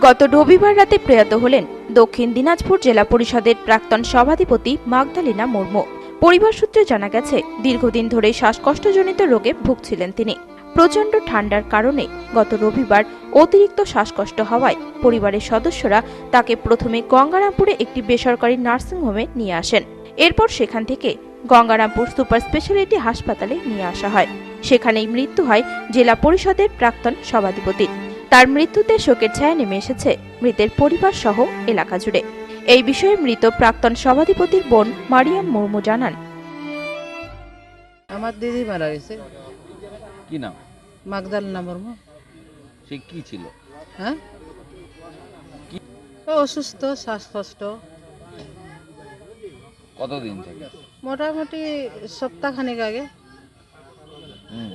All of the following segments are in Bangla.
গত রবিবার রাতে প্রয়াত হলেন দক্ষিণ দিনাজপুর জেলা পরিষদের প্রাক্তন সভাধিপতি মাগদালিনা মুর্মু। পরিবার সূত্রে জানা গেছে, দীর্ঘদিন ধরে শ্বাসকষ্টজনিত রোগে ভুগছিলেন তিনি। প্রচণ্ড ঠান্ডার কারণে গত রবিবার অতিরিক্ত শ্বাসকষ্ট হওয়ায় পরিবারের সদস্যরা তাকে প্রথমে গঙ্গারামপুরে একটি বেসরকারি নার্সিংহোমে নিয়ে আসেন। এরপর সেখান থেকে গঙ্গারামপুর সুপার স্পেশালিটি হাসপাতালে নিয়ে আসা হয়। সেখানেই মৃত্যু হয় জেলা পরিষদের প্রাক্তন সভাধিপতির তার মৃত্যুতে শোকের ছায়া নেমে এসেছে মৃতের পরিবার সহ এলাকা জুড়ে। এই বিষয়ে মৃত প্রাক্তন সভাধিপতির বোন মারিয়াম মুর্মু জানান। আমার দিদি মারা গেছে। কি নাম? মাগদালিনা মুর্মু। সে কি ছিল? হ্যাঁ? অসুস্থ শ্বাসকষ্ট। কতদিন থেকে? মোটামুটি সপ্তাহখানেক আগে। হুম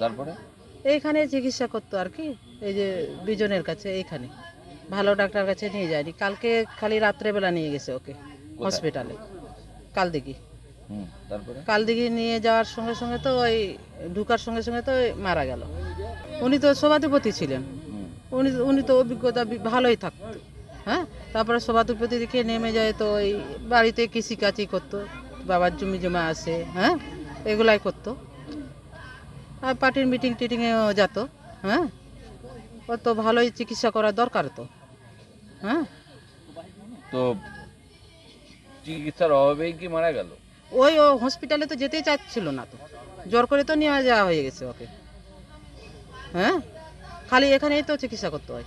তারপরে? এইখানে চিকিৎসা করতো আর কি এই যে বিজনের কাছে এইখানে। ভালো ডাক্তার কাছে নিয়ে যায়নি। কালকে খালি রাত্রেবেলা নিয়ে গেছে ওকে হসপিটালে কাল দিঘি তারপরে? কাল দিঘি নিয়ে যাওয়ার সঙ্গে সঙ্গে তো ওই ঢুকার সঙ্গে সঙ্গে তো মারা গেল। উনি তো সভাধিপতি ছিলেন। উনি উনি তো অভিজ্ঞতা ভালোই থাকতো। হ্যাঁ তারপরে সভাধিপতি দিকে নেমে যায় তো ওই বাড়িতে কৃষিকাজই করতো বাবার জমি জমা আছে হ্যাঁ এগুলাই করতো। পার্টির মিটিং টিটিংয়েও যেত হ্যাঁ? ও তো ভালোই চিকিৎসা করা দরকার তো হ্যাঁ? তো চিকিৎসার অভাবেই কি মারা গেল? ওই ও হসপিটালে তো যেতেই চাচ্ছিল না তো। জ্বর করে তো নিয়ে যাওয়া হয়ে গেছে ওকে। হ্যাঁ? খালি এখানেই তো চিকিৎসা করতে হয়।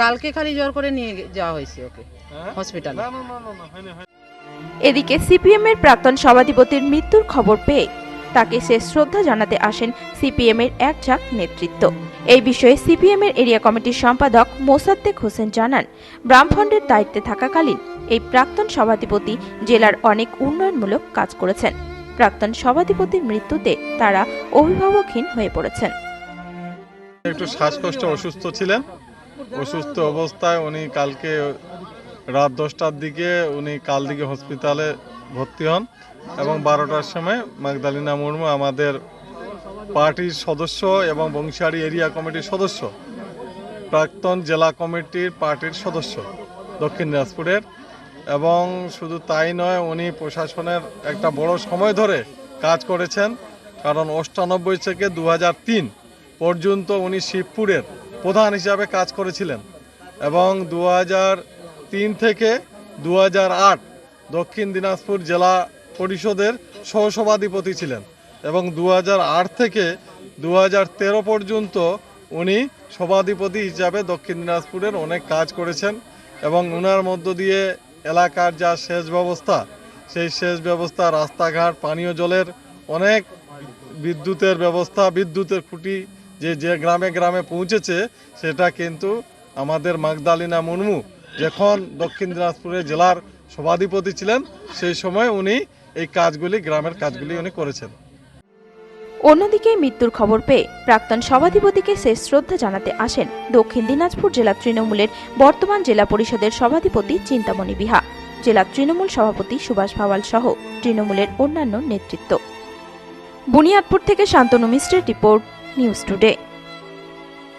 কালকে খালি জ্বর করে নিয়ে যাওয়া হয়েছে ওকে। হসপিটালে এদিকে সিপিএম এর প্রাক্তন সভাধিপতির মৃত্যুর খবর পেয়ে তাকে শেষ শ্রদ্ধা জানাতে আসেন সিপিএম এর এক ঝাঁক নেতৃত্ব। এই বিষয়ে সিপিএম এর এরিয়া কমিটির সম্পাদক মোসাদ্দেক হোসেন জানান ব্রাহ্মণের দায়িত্বে থাকাকালীন এই প্রাক্তন সভাধিপতি জেলার অনেক উন্নয়নমূলক কাজ করেছেন। প্রাক্তন সভাধিপতির মৃত্যুতে তারা অভিভাবকহীন হয়ে পড়েছেন। একটু শ্বাসকষ্ট অসুস্থ ছিলেন। অসুস্থ অবস্থায় উনি কালকে রাত দশটার দিকে উনি কাল দিকে হসপিটালে ভর্তি হন এবং বারোটার সময় মাগদালিনা মুর্মু আমাদের পার্টির সদস্য এবং বংশিয়ারি এরিয়া কমিটির সদস্য, প্রাক্তন জেলা কমিটির পার্টির সদস্য দক্ষিণ দিনাজপুরের। এবং শুধু তাই নয়, উনি প্রশাসনের একটা বড় সময় ধরে কাজ করেছেন, কারণ অষ্টানব্বই থেকে দু হাজার তিন পর্যন্ত উনি শিবপুরের প্রধান হিসাবে কাজ করেছিলেন। এবং দু হাজার তিন থেকে দু হাজার আট দক্ষিণ দিনাজপুর জেলা পরিষদের সহসভাধিপতি ছিলেন এবং দু হাজার আট থেকে দু হাজার তেরো পর্যন্ত উনি সভাধিপতি হিসাবে দক্ষিণ দিনাজপুরের অনেক কাজ করেছেন এবং ওনার মধ্য দিয়ে এলাকার যা সেচ ব্যবস্থা, সেই সেচ ব্যবস্থা, রাস্তাঘাট, পানীয় জলের অনেক বিদ্যুতের ব্যবস্থা, বিদ্যুতের খুঁটি যে যে গ্রামে গ্রামে পৌঁছেছে সেটা কিন্তু আমাদের মাগদালিনা মুর্মু যখন দক্ষিণ দিনাজপুরের জেলার সভাধিপতি ছিলেন, সেই সময় উনি এই কাজগুলি, গ্রামের কাজগুলি উনি করেছেন। অন্যদিকে মৃত্যুর খবর পেয়ে প্রাক্তন সভাধিপতিকে শেষ শ্রদ্ধা জানাতে আসেন দক্ষিণ দিনাজপুর জেলা তৃণমূলের বর্তমান জেলা পরিষদের সভাধিপতি চিন্তামণি বিহা, জেলা তৃণমূল সভাপতি সুভাষ ভাওয়াল সহ তৃণমূলের অন্যান্য নেতৃত্ব। বুনিয়াদপুর থেকে শান্তনু মিশ্রের রিপোর্ট, নিউজ টুডে।